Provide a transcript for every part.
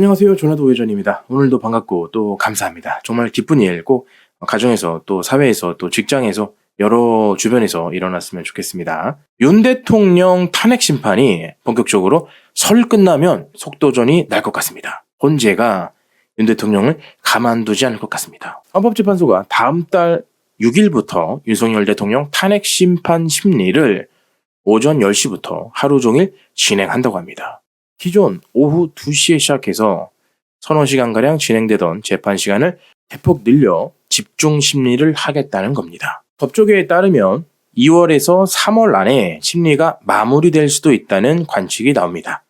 안녕하세요. 조나도 회전입니다. 오늘도 반갑고 또 감사합니다. 정말 기쁜 일 꼭 가정에서 또 사회에서 또 직장에서 여러 주변에서 일어났으면 좋겠습니다. 윤 대통령 탄핵 심판이 본격적으로 설 끝나면 속도전이 날 것 같습니다. 헌재가 윤 대통령을 가만두지 않을 것 같습니다. 헌법재판소가 다음 달 6일부터 윤석열 대통령 탄핵 심판 심리를 오전 10시부터 하루 종일 진행한다고 합니다. 기존 오후 2시에 시작해서 서너 시간가량 진행되던 재판 시간을 대폭 늘려 집중 심리를 하겠다는 겁니다. 법조계에 따르면 2월에서 3월 안에 심리가 마무리될 수도 있다는 관측이 나옵니다.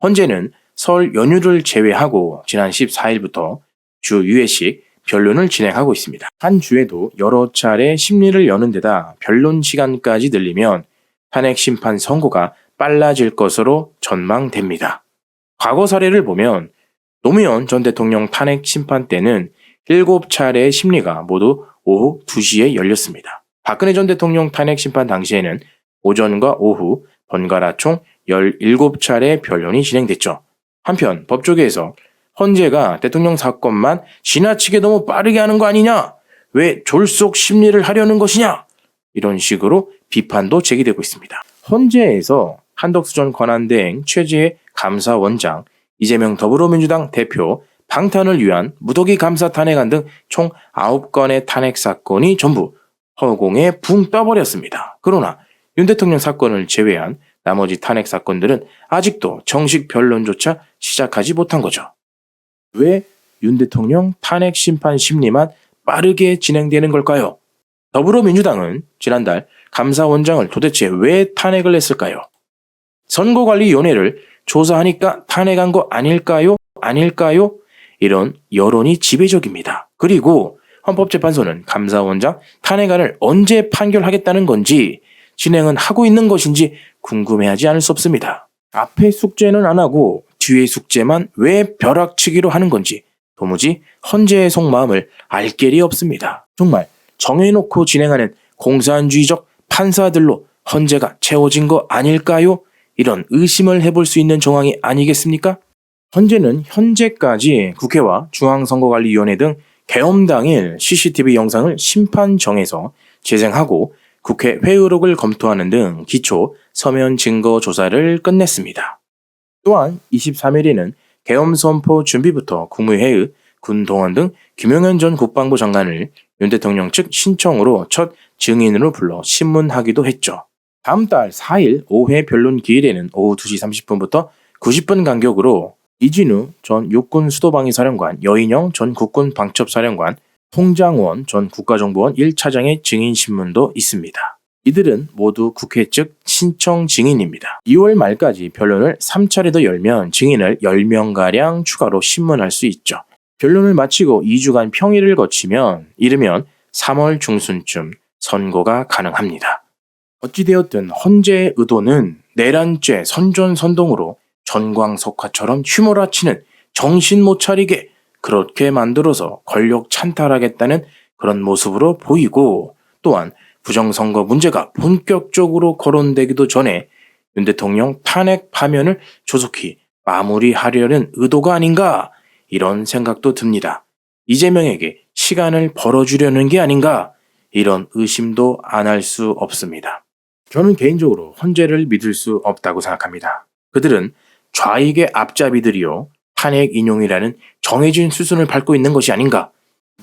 현재는 설 연휴를 제외하고 지난 14일부터 주 2회씩 변론을 진행하고 있습니다. 한 주에도 여러 차례 심리를 여는 데다 변론 시간까지 늘리면 탄핵 심판 선고가 빨라질 것으로 전망됩니다. 과거 사례를 보면 노무현 전 대통령 탄핵 심판 때는 7차례의 심리가 모두 오후 2시에 열렸습니다. 박근혜 전 대통령 탄핵 심판 당시에는 오전과 오후 번갈아 총 17차례 변론이 진행됐죠. 한편 법조계에서 헌재가 대통령 사건만 지나치게 너무 빠르게 하는 거 아니냐? 왜 졸속 심리를 하려는 것이냐? 이런 식으로 비판도 제기되고 있습니다. 헌재에서 한덕수 전 권한대행 최재해 감사원장, 이재명 더불어민주당 대표 방탄을 위한 무더기 감사 탄핵안 등 총 9건의 탄핵 사건이 전부 허공에 붕 떠버렸습니다. 그러나 윤 대통령 사건을 제외한 나머지 탄핵 사건들은 아직도 정식 변론조차 시작하지 못한 거죠. 왜 윤 대통령 탄핵 심판 심리만 빠르게 진행되는 걸까요? 더불어민주당은 지난달 감사원장을 도대체 왜 탄핵을 했을까요? 선거관리위원회를 조사하니까 탄핵한 거 아닐까요? 아닐까요? 이런 여론이 지배적입니다. 그리고 헌법재판소는 감사원장 탄핵안을 언제 판결하겠다는 건지 진행은 하고 있는 것인지 궁금해하지 않을 수 없습니다. 앞에 숙제는 안 하고 뒤에 숙제만 왜 벼락치기로 하는 건지 도무지 헌재의 속마음을 알 길이 없습니다. 정말 정해놓고 진행하는 공산주의적 판사들로 헌재가 채워진 거 아닐까요? 이런 의심을 해볼 수 있는 정황이 아니겠습니까? 헌재는 현재까지 국회와 중앙선거관리위원회 등 개엄 당일 CCTV 영상을 심판정에서 재생하고 국회 회의록을 검토하는 등 기초 서면 증거 조사를 끝냈습니다. 또한 23일에는 개엄 선포 준비부터 국무회의, 군 동원 등 김용현 전 국방부 장관을 윤 대통령 측 신청으로 첫 증인으로 불러 신문하기도 했죠. 다음 달 4일 5회 변론 기일에는 오후 2시 30분부터 90분 간격으로 이진우 전 육군 수도방위 사령관, 여인영 전 국군 방첩 사령관, 홍장원 전 국가정보원 1차장의 증인 신문도 있습니다. 이들은 모두 국회 측 신청 증인입니다. 2월 말까지 변론을 3차례 더 열면 증인을 10명가량 추가로 신문할 수 있죠. 변론을 마치고 2주간 평일을 거치면 이르면 3월 중순쯤 선고가 가능합니다. 어찌되었든 헌재의 의도는 내란죄 선전선동으로 전광석화처럼 휘몰아치는 정신 못 차리게 그렇게 만들어서 권력 찬탈하겠다는 그런 모습으로 보이고 또한 부정선거 문제가 본격적으로 거론되기도 전에 윤 대통령 탄핵 파면을 조속히 마무리하려는 의도가 아닌가 이런 생각도 듭니다. 이재명에게 시간을 벌어주려는 게 아닌가 이런 의심도 안 할 수 없습니다. 저는 개인적으로 헌재를 믿을 수 없다고 생각합니다. 그들은 좌익의 앞잡이들이요. 탄핵 인용이라는 정해진 수순을 밟고 있는 것이 아닌가.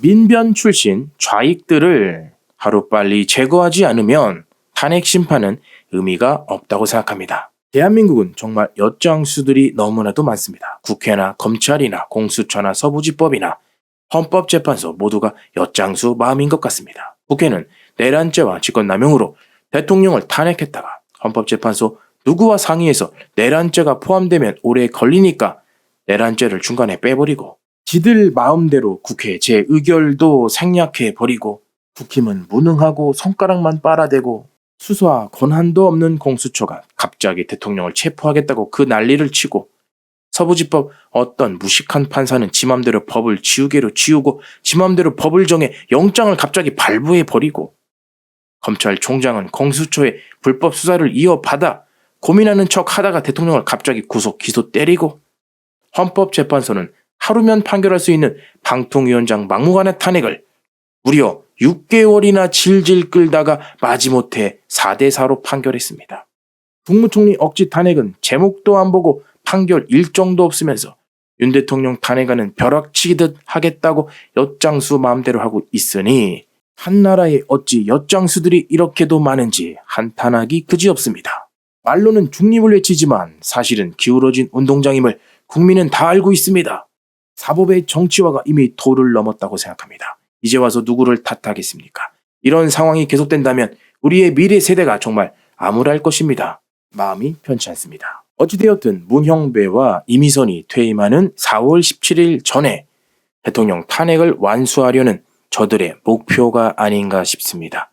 민변 출신 좌익들을 하루빨리 제거하지 않으면 탄핵 심판은 의미가 없다고 생각합니다. 대한민국은 정말 엿장수들이 너무나도 많습니다. 국회나 검찰이나 공수처나 서부지법이나 헌법재판소 모두가 엿장수 마음인 것 같습니다. 국회는 내란죄와 직권남용으로 대통령을 탄핵했다가 헌법재판소 누구와 상의해서 내란죄가 포함되면 오래 걸리니까 내란죄를 중간에 빼버리고 지들 마음대로 국회 제 의결도 생략해 버리고 국힘은 무능하고 손가락만 빨아대고 수사 권한도 없는 공수처가 갑자기 대통령을 체포하겠다고 그 난리를 치고 서부지법 어떤 무식한 판사는 지 맘대로 법을 지우개로 지우고 지 맘대로 법을 정해 영장을 갑자기 발부해 버리고 검찰총장은 공수처의 불법 수사를 이어받아 고민하는 척 하다가 대통령을 갑자기 구속 기소 때리고 헌법재판소는 하루면 판결할 수 있는 방통위원장 막무가내 탄핵을 무려 6개월이나 질질 끌다가 마지못해 4대4로 판결했습니다. 국무총리 억지 탄핵은 제목도 안 보고 판결 일정도 없으면서 윤 대통령 탄핵안은 벼락치기듯 하겠다고 엿장수 마음대로 하고 있으니 한 나라에 어찌 엿장수들이 이렇게도 많은지 한탄하기 그지없습니다. 말로는 중립을 외치지만 사실은 기울어진 운동장임을 국민은 다 알고 있습니다. 사법의 정치화가 이미 도를 넘었다고 생각합니다. 이제 와서 누구를 탓하겠습니까? 이런 상황이 계속된다면 우리의 미래 세대가 정말 암울할 것입니다. 마음이 편치 않습니다. 어찌되었든 문형배와 이미선이 퇴임하는 4월 17일 전에 대통령 탄핵을 완수하려는 저들의 목표가 아닌가 싶습니다.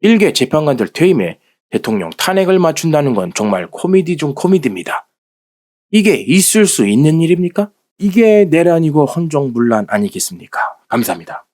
일개 재판관들 퇴임에 대통령 탄핵을 맞춘다는 건 정말 코미디 중 코미디입니다. 이게 있을 수 있는 일입니까? 이게 내란이고 헌정문란 아니겠습니까? 감사합니다.